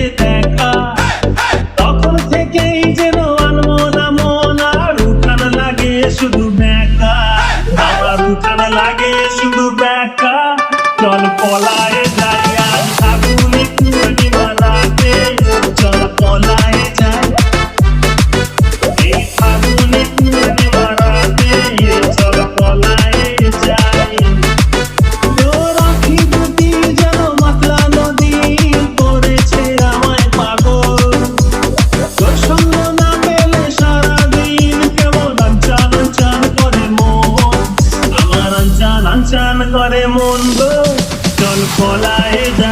যে দেখা। তখন থেকেই যেন আলমোনা মন আর উঠান লাগে শুধু ব্যাকা আমার উঠান লাগে শুধু ব্যাকা চল পলায় যাইয়া আনচান করে মন গো। চল পলায় যাই